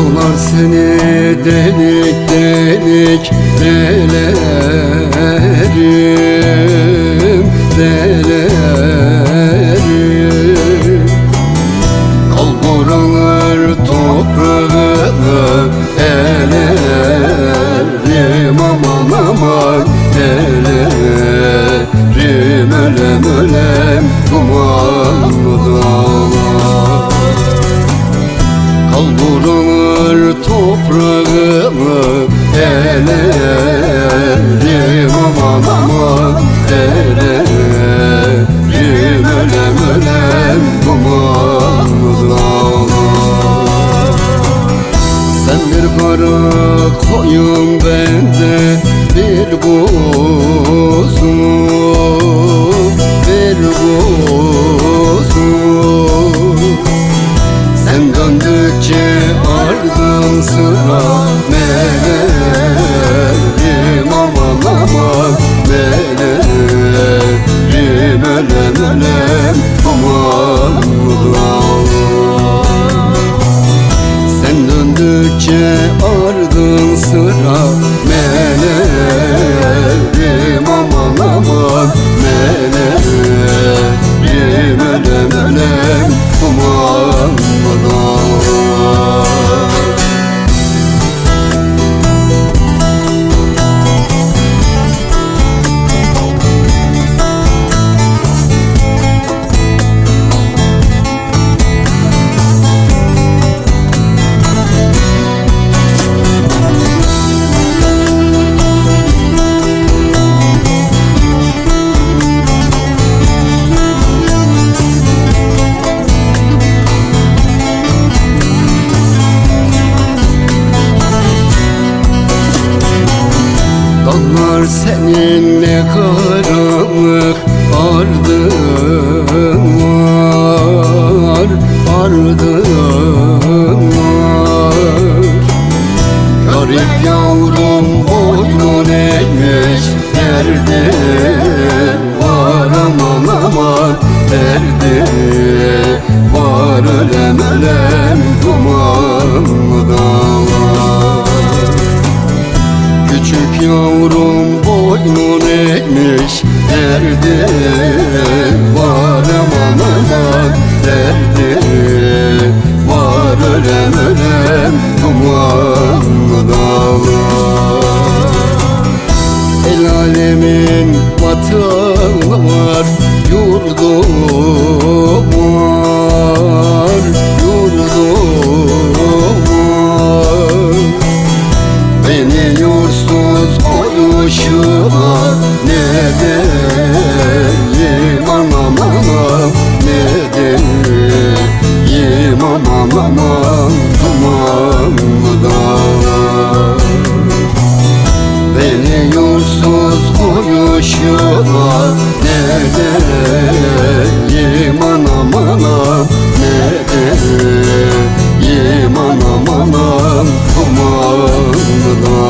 Ağlar seni delik delik nelerim Delik koyun bende bir kuzu. Bir kuzu. Sen döndükçe ardın sıra Meleğim aman aman Meleğim ölem ölem aman Sen döndükçe ardın sıra Dağlar seninle karanlık ardın var ardın var. Garip yavrum boynun eğmiş derdi var. Aman aman derdi var. Ölem ölem dumanlı dağlar? Yavrum boynun eğmiş derdi zaman dumanlı dağlar Beni yursuz koyuşuyorlar Nerede? İman amanam Nerede? İman amanam Dumanlı dağlar